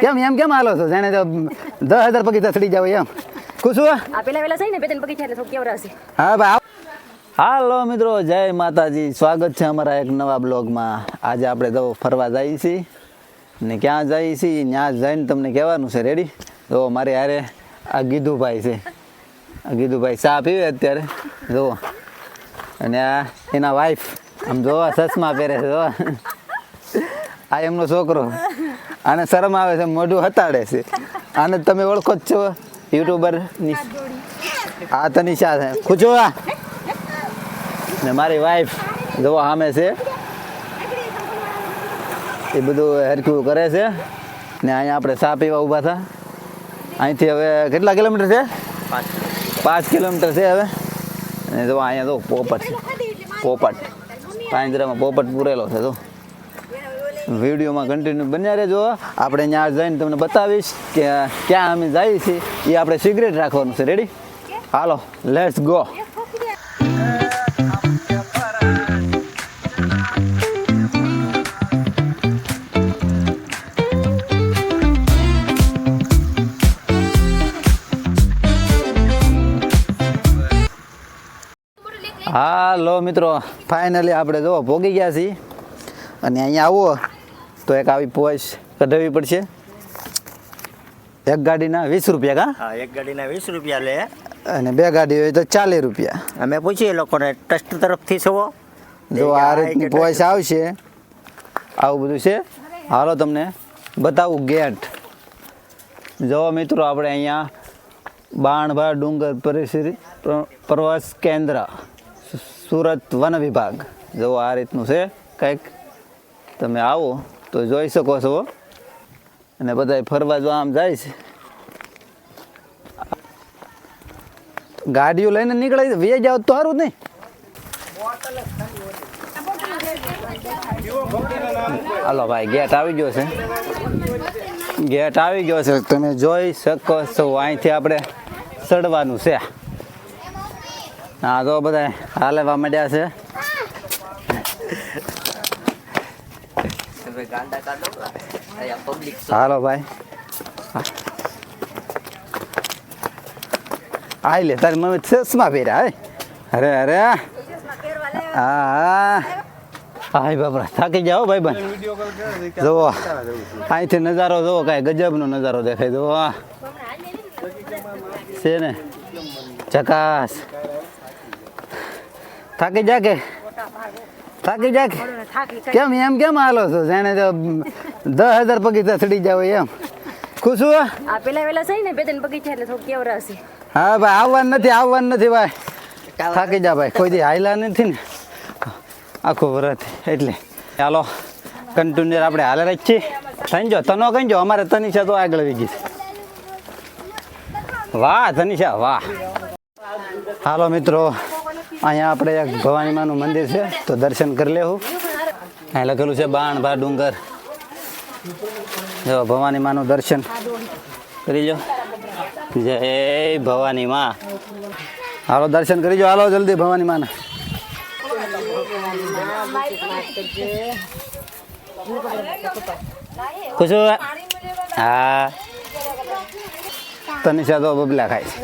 કેમ એમ કેમ હાલો છો? જેને તો દસ હજાર પગી તસડી જાવ એમ. ખુશું આ પેલા વેલા ને બે ત્રણ બગીચા એટલે થોડું કેવરાશે હા ભાઈ હાલો મિત્રો જય માતાજી. સ્વાગત છે અમારા એક નવા બ્લોગમાં. આજે આપણે તો ફરવા જઈએ છીએ ને ક્યાં જઈએ છીએ ત્યાં જઈને તમને કહેવાનું છે. રેડી જો મારે હારે આ ગીધુભાઈ છે. આ ગીધુભાઈ ચા પીવે અત્યારે. જુઓ અને આ એના વાઈફ આમ જોવા ચશ્મા પહેરે છે જોવા આ એમનો છોકરો. આને શરમ આવે છે, મોઢું હતાડે છે. આને તમે ઓળખો જ છો યુટ્યુબર આ તનિષા છે. ખુજો આ. ને મારી વાઈફ જોવા સામે છે. એ બધું હરખ્યું કરે છે. ને અહીંયા આપણે ચા પીવા ઊભા હતા અહીંથી હવે કેટલા કિલોમીટર છે? પાંચ કિલોમીટર છે હવે. ને જો અહીંયા તો પોપટ પોપટ. પાંજરામાં પોપટ પૂરેલો છે તો વિડીયોમાં કન્ટિન્યુ બન્યા રહેજો. આપણે ત્યાં જઈને તમને બતાવીશ કે ક્યાં અમે જઈએ છીએ. એ આપણે સિગરેટ રાખવાનું છે. રેડી હાલો લેટ્સ ગો હાલો મિત્રો ફાઇનલી આપણે જો ભોગી ગયા છીએ. અને અહીંયા આવો. તો એક આવી પોચ કઢાવવી પડશે. એક ગાડીના વીસ રૂપિયા કા? હા એક ગાડીના વીસ રૂપિયા લે. અને બે ગાડી હોય તો ચાલીસ રૂપિયા. અમે પૂછીએ લોકોને ટ્રસ્ટ તરફથી છો? જો આ રીતની પોચ આવશે આવું બધું છે. હાલો તમને બતાવું ગેટ. જો મિત્રો આપણે અહીંયા બાણભા ડુંગર પરિસર પ્રવાસ કેન્દ્ર સુરત વન વિભાગ. જો આ રીતનું છે કંઈક તમે આવો. તો જોઈ શકો છો અને બધા ફરવા જો આમ જાય છે. ગાડીઓ લઈને નીકળે વે જાવ તો સારું નહીં હાલો ભાઈ, ગેટ આવી ગયો છે. ગેટ આવી ગયો છે. તમે જોઈ શકો છો, અહીંથી આપણે ચડવાનું છે. હા તો બધા હાલેવા માંડ્યા છે. હાલો ભાઈ. આઈ લે, તારી મમ્મી ચશ્મા પહેર્યા હે અરે અરે. હા હા. બાપરા, થાકી જાઓ ભાઈ બન. જુઓ, અહીંથી નજારો જુઓ, કાંઈ ગજબનો નજારો દેખાય, જુઓ. છે ને? ચકાસ. થાકી જા કે? થાકી જાય કેમ એમ કેમ હાલો છો? જાણે તો દસ હજાર પગી તસડી જાવ એમ. ખુશ હો? આ પેલા વેલા ને બે ત્રણ બગીચા એટલે થોડું કેવરાશે હા ભાઈ આવવાનું નથી આવવાનું નથી ભાઈ. થાકી જા ભાઈ. કોઈ દી હાયલા નથી ને. આખો વરત એટલે. ચાલો કન્ટિન્યુ આપણે હાલે જ છીએ સંજો તનો કહીજો અમારે તનિષા તો આગળ વી ગઈ છે. વાહ તનિષા વાહ. હાલો મિત્રો અહીંયા આપણે એક ભવાની માનું મંદિર છે, તો દર્શન કરી લેવું અહીં લખેલું છે બાણભા ડુંગર. જો, ભવાની માનું દર્શન કરી લો જય ભવાની માં. હાલો, દર્શન કરી જો હાલો, જલ્દી ભવાની માના. ખુશો હા. તનિષા તો બબલા ખાય છે.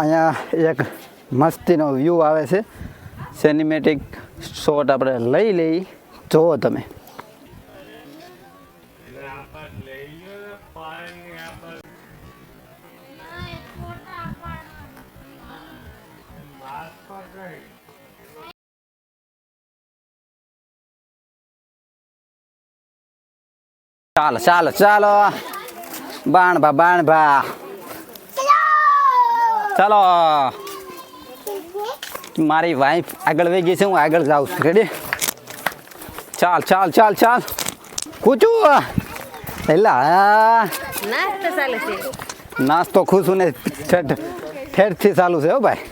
અહીંયા એક મસ્તીનો વ્યૂ આવે છે. સિનેમેટિક શોટ આપણે લઈ લઈ. જુઓ તમે. ચાલો ચાલો ચાલો. બાણભા બાણભા. ચાલો મારી વાઈફ આગળ વહી ગઈ છે હું આગળ જાઉં છું. રેડી ચાલ ચાલ ચાલ ચાલ. કૂચું એલા નાસ્તો ચાલે છે. નાસ્તો ખુશું ને ઠેઠ ઠેઠથી ચાલુ છે હો ભાઈ.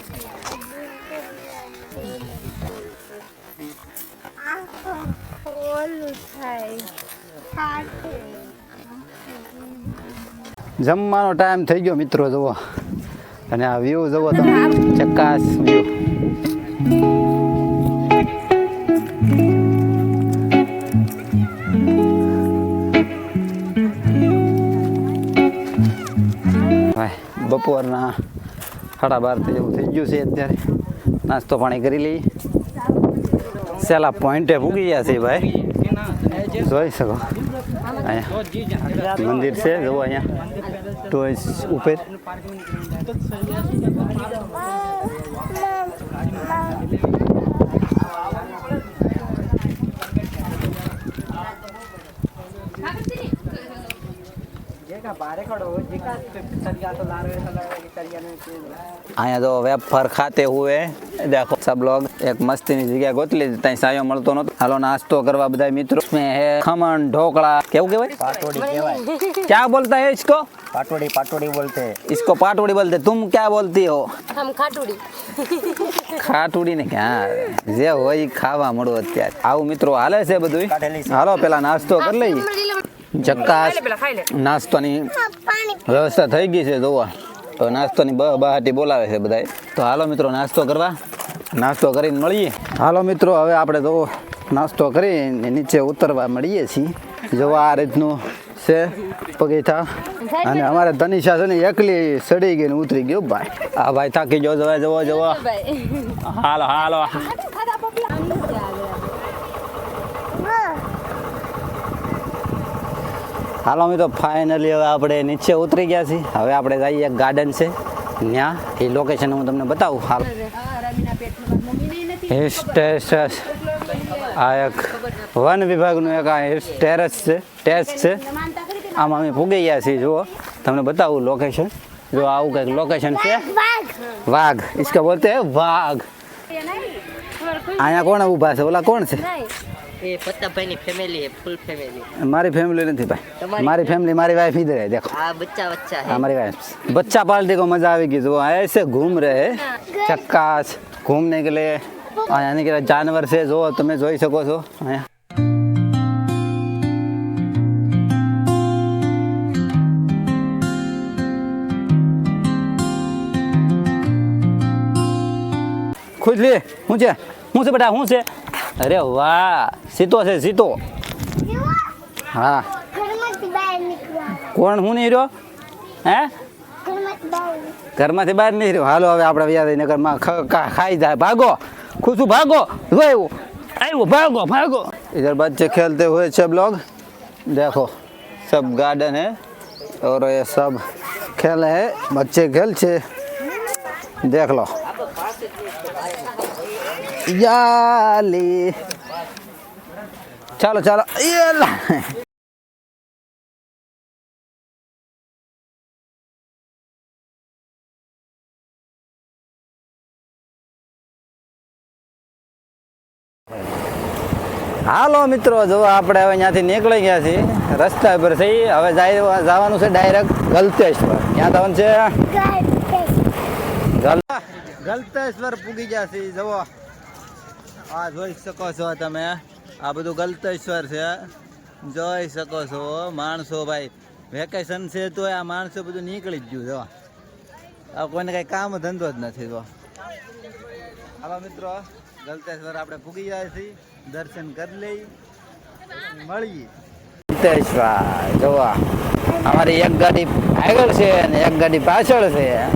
જમવાનો ટાઈમ થઈ ગયો મિત્રો જુઓ. અને આ વ્યૂ જુઓ તમે. ચકાસ વ્યૂ ભાઈ બપોરના સાડા બારથી જેવું થઈ ગયું છે અત્યારે. નાસ્તો પાણી કરી લઈએ. સેલા પોઈન્ટે પૂગી ગયા છે ભાઈ. જોઈ શકો. અહીંયા મંદિર છે જુઓ અહીંયા. ટોયસ ઉપર અહીંયા તો વેફર ખાતે હુએ. દેખો સબ લોગ એક મસ્તીની જગ્યા ગોતલી ત્યાં સાયો મળતો નતો હાલો નાસ્તો કરવા બધા મિત્રો. હે ખમણ ઢોકળા. કેવું કહેવાય? પાટોડી કહેવાય. ક્યાં બોલતા હે ઇસકો? પાટોડી પાટોડી બોલતે. ઇસકો પાટોડી બોલતે. તુમ ક્યાં બોલતી હો? હમ ખાટુડી. ખાટુડી ને ક્યાં? જે હોય ખાવા મળો અત્યારે. આવું મિત્રો હાલે છે બધું હાલો પેલા નાસ્તો કરી લઈએ. ચક્કાસ નાસ્તાની વ્યવસ્થા થઈ ગઈ છે જોવા. તો નાસ્તાની બહાટી બોલાવે છે બધાય. તો હાલો મિત્રો નાસ્તો કરવા. નાસ્તો કરીને મળીએ. હાલો મિત્રો હવે આપણે તો નાસ્તો કરીને નીચે ઉતરવા મળીએ છીએ. જો આ રીતનું છે પગીથા. અને અમારે ધનિષા છે ને એકલી સડી ગઈ ને ઉતરી ગયો ભાઈ. આ ભાઈ થાકી ગયો જવા જવો. જવો હાલો હાલો. હાલો અમે તો ફાઇનલી હવે આપણે નીચે ઉતરી ગયા છીએ. હવે આપણે જઈએ એક ગાર્ડન છે. ત્યાં એ લોકેશન હું તમને બતાવું. હાલ. હિલ સ્ટેશન આ એક વન વિભાગનું એક આ હિલ ટેરેસ છે. ટેરેસ છે. આમાં અમે પૂગી ગયા છીએ જુઓ. તમને બતાવું લોકેશન જો આવું કંઈક લોકેશન છે. વાઘ. ઇસકે બોલતે વાઘ. અહીંયા કોણ ઊભા છે? ઓલા કોણ છે? એ પ્રતાપભાઈની इधर है देखो हाँ बच्चा बच्चा है हमारी वाइफ बच्चा मज़ा जो ऐसे घूम रहे है चक्कास घूमने के लिए यानी कि जानवर से जो તમે जो ही सको અહીંયા ખુદ લે मुझे છે હું છે? અરે વાહ સીતો છે સીતો હા ઘરમાંથી બહાર નીકળવા કોણ હું નહીં રહ્યો હે ઘરમાંથી બહાર ઘરમાંથી બહાર નહીં રહ્યો હાલો હવે આપણે વ્યાજ નગરમાં ખાઈ જાય ભાગો ખુશું ભાગો જો આવ્યો આવ્યો ભાગો ભાગो इधर बच्चे खेलते हुए सब लोग देखो सब गार्डन है और ये सब खेल है बच्चे खेल छे देख लो યાલે ચાલો ચાલો યાલા હાલો મિત્રો જો આપણે હવે ત્યાંથી નીકળી ગયા છીએ. રસ્તા પર થઈ હવે જવાનું છે ડાયરેક્ટ ગલતેશ્વર. ત્યાં જવાનું છે? ગલતેશ્વર. પૂગી ગયા છીએ જવો આ જોઈ શકો છો તમે. આ બધું ગલતેશ્વર છે. જોઈ શકો છો માણસો ભાઈ. વેકેશન છે તો આ માણસો બધું નીકળી જ ગયું, જો. આ કોઈને કંઈ કામ ધંધો જ નથી, જો. આવા મિત્રો, ગલતેશ્વર આપણે પૂગી ગયા છીએ દર્શન કરી લઈ. મળીએ. ગલતેશ્વર, જોવા. અમારી એક ગાડી આગળ છે અને એક ગાડી પાછળ છે.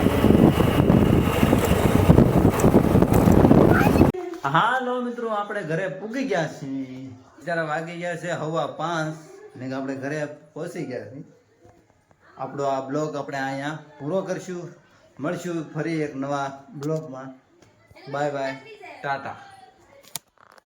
હાલો મિત્રો, આપણે ઘરે પૂગી ગયા છીએ. બિચારા વાગી ગયા છે હવા પાંચ. ને આપણે ઘરે પહોંચી ગયા છીએ. આપણો આ બ્લોગ આપણે અહીંયા પૂરો કરશું. મળશું ફરી એક નવા બ્લોગમાં. Bye bye. ટાટા.